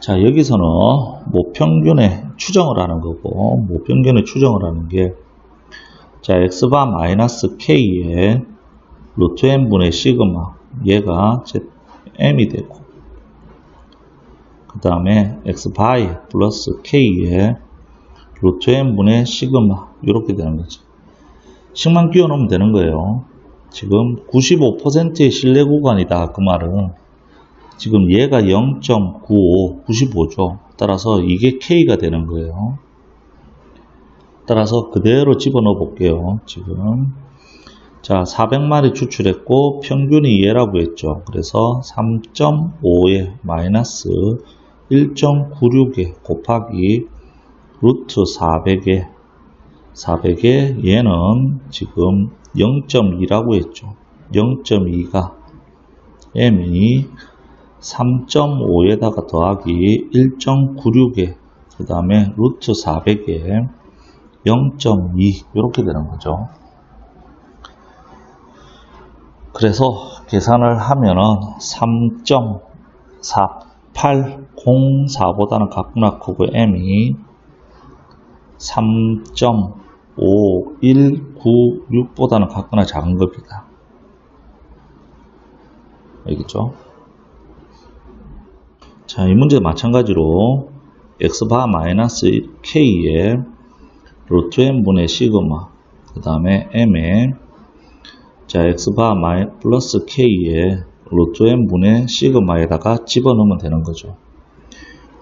자, 여기서는 모평균의 추정을 하는 거고, 모평균의 추정을 하는 게, 자, x바 마이너스 k의 루트 n분의 시그마, 얘가 m이 되고, 그 다음에 x바이 플러스 k의 루트 n분의 시그마, 이렇게 되는 거죠. 식만 끼워 넣으면 되는 거예요. 지금 95%의 신뢰 구간이다. 그 말은 지금 얘가 0.95, 95죠. 따라서 이게 K가 되는 거예요. 따라서 그대로 집어넣어 볼게요. 지금 자 400마리 추출했고 평균이 얘라고 했죠. 그래서 3.5에 마이너스 1.96에 곱하기 루트 400에 400에 얘는 지금 0.2라고 했죠. 0.2가 m이 3.5에다가 더하기 1.96에 그 다음에 루트 400에 0.2 이렇게 되는 거죠. 그래서 계산을 하면은 3.4804보다는 각구나 크고 m이 3.5196보다는 각구나 작은 겁니다. 알겠죠? 자, 이 문제 마찬가지로 x바 마이너스 k의 루트 n분의 시그마 그 다음에 m에 자 x바 마이 플러스 k의 루트 n분의 시그마에다가 집어넣으면 되는 거죠.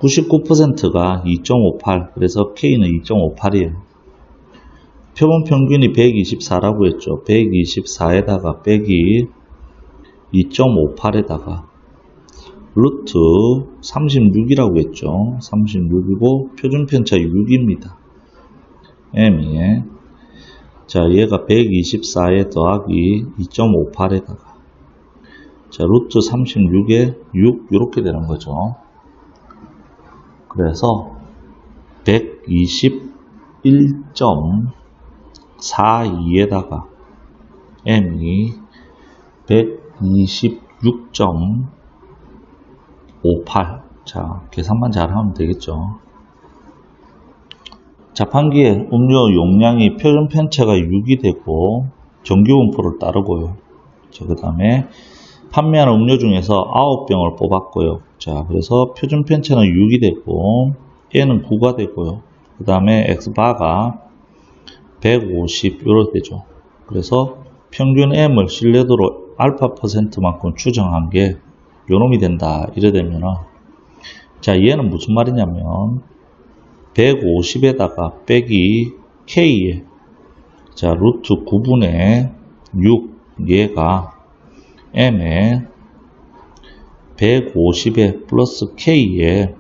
99%가 2.58 그래서 k는 2.58이에요. 표본 평균이 124라고 했죠. 124에다가 빼기 2.58에다가 루트 36이라고 했죠. 36이고 표준 편차 6입니다. m에 자 얘가 124에 더하기 2.58에다가 자 루트 36에 6 이렇게 되는 거죠. 그래서 121.42에다가 m이 126. 58. 자, 계산만 잘하면 되겠죠. 자판기에 음료 용량이 표준 편차가 6이 되고 정규 분포를 따르고요. 자, 그 다음에 판매하는 음료 중에서 9병을 뽑았고요. 자, 그래서 표준 편차는 6이 되고 N은 9가 되고요. 그 다음에 X바가 150 이렇게 되죠. 그래서 평균 M을 신뢰도로 알파 퍼센트만큼 추정한 게 요놈이 된다. 이래 되면은 자 얘는 무슨 말이냐면 150에다가 빼기 K에 자 루트 9분의 6 얘가 M에 150에 플러스 K에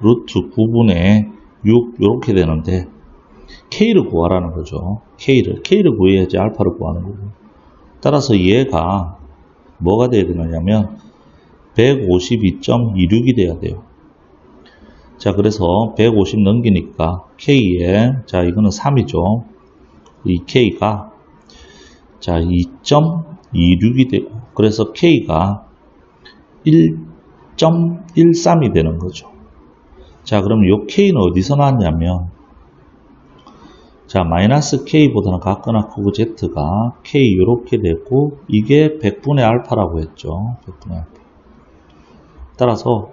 루트 9분의 6 이렇게 되는데 K를 구하라는 거죠. K를 K를 구해야지 알파를 구하는 거고 따라서 얘가 뭐가 돼야 되느냐면 152.26이 돼야 돼요. 자, 그래서 150 넘기니까 K에, 자, 이거는 3이죠. 이 K가, 자, 2.26이 되고, 그래서 K가 1.13이 되는 거죠. 자, 그럼 이 K는 어디서 나왔냐면, 자, 마이너스 K보다는 같거나 크고 Z가 K 이렇게 되고, 이게 100분의 알파라고 했죠. 100분의 알파. 따라서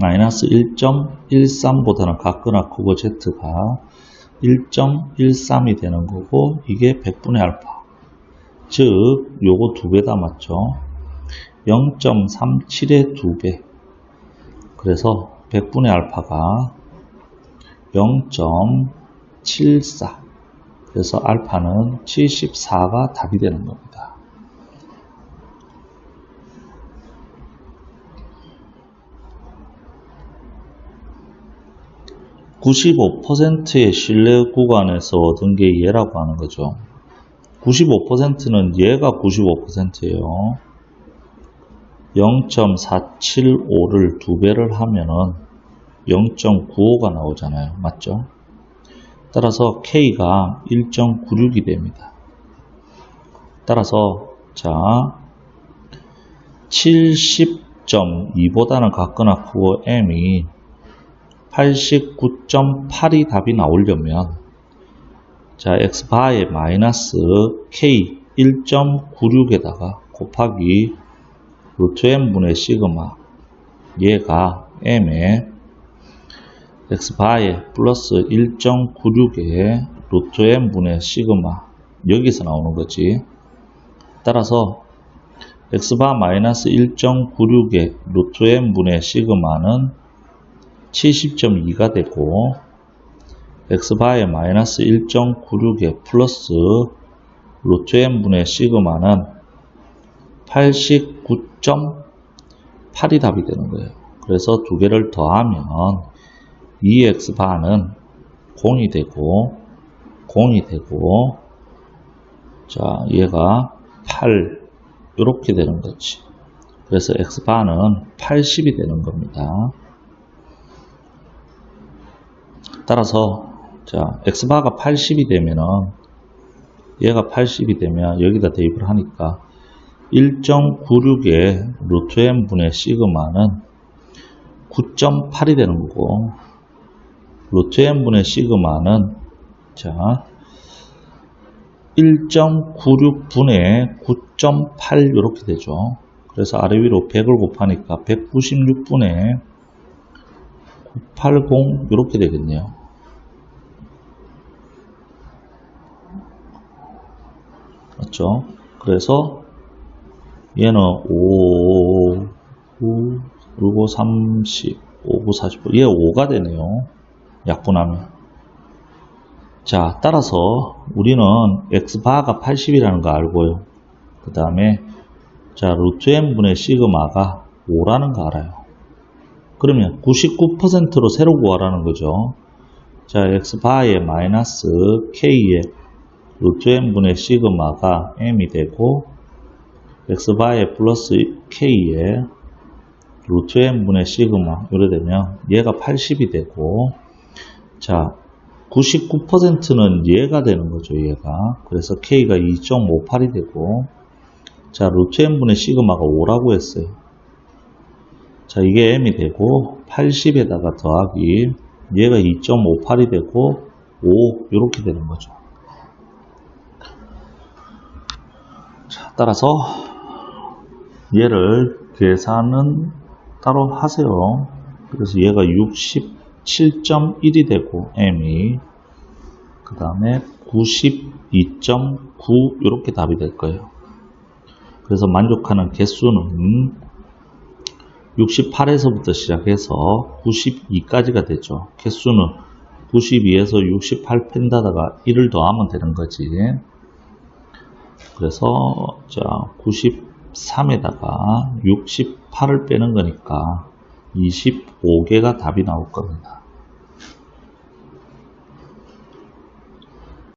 마이너스 1.13보다는 같거나 크고 z가 1.13이 되는 거고 이게 100분의 알파. 즉 요거 두 배 다 맞죠? 0.37의 두 배. 그래서 100분의 알파가 0.74 그래서 알파는 74가 답이 되는 겁니다 95%의 신뢰 구간에서 얻은 게 얘라고 하는 거죠. 95%는 얘가 95%예요. 0.475를 두 배를 하면은 0.95가 나오잖아요. 맞죠? 따라서 K가 1.96이 됩니다. 따라서 자 70. 89.2보다는 같거나 크고 m이 89.8이 답이 나오려면 자 x바의 마이너스 k 1.96에다가 곱하기 루트 n분의 시그마 얘가 m에 x바의 플러스 1.96에 루트 n분의 시그마 여기서 나오는 거지. 따라서 x바 마이너스 1.96의 루트 n분의 시그마는 70.2가 되고 x바의 마이너스 1.96의 플러스 루트 n분의 시그마는 89.8이 답이 되는 거예요. 그래서 두 개를 더하면 2x바는 0이 되고 0이 되고 자 얘가 8 이렇게 되는 거지. 그래서 x바는 80이 되는 겁니다. 따라서 자 x바가 80이 되면은 얘가 80이 되면 여기다 대입을 하니까 1.96의 루트 n분의 시그마는 9.8이 되는 거고 루트 n분의 시그마는 자 1.96 분의 9.8 이렇게 되죠. 그래서 아래 위로 100을 곱하니까 196 분의 980 이렇게 되겠네요. 맞죠? 그래서 얘는 5, 9, 9, 30, 5, 9, 40, 얘 5가 되네요. 약분하면. 자, 따라서 우리는 x바가 80이라는 거 알고요. 그 다음에 자, 루트 n분의 시그마가 5라는 거 알아요. 그러면 99%로 세로 구하라는 거죠. 자, x바의 마이너스 k의 루트 n분의 시그마가 m이 되고 x바의 플러스 k의 루트 n분의 시그마 이래 되면 얘가 80이 되고 자 99%는 얘가 되는 거죠 얘가 그래서 k가 2.58이 되고 자 루트 n분의 시그마가 5라고 했어요 자 이게 m이 되고 80에다가 더하기 얘가 2.58이 되고 5 이렇게 되는 거죠 자 따라서 얘를 계산은 따로 하세요 그래서 얘가 60 7.1이 되고 m이 그 다음에 92.9 이렇게 답이 될 거예요. 그래서 만족하는 개수는 68에서부터 시작해서 92까지가 되죠. 개수는 92에서 68 펜다다가 1을 더하면 되는 거지. 그래서 자 93에다가 68을 빼는 거니까 25개가 답이 나올 겁니다.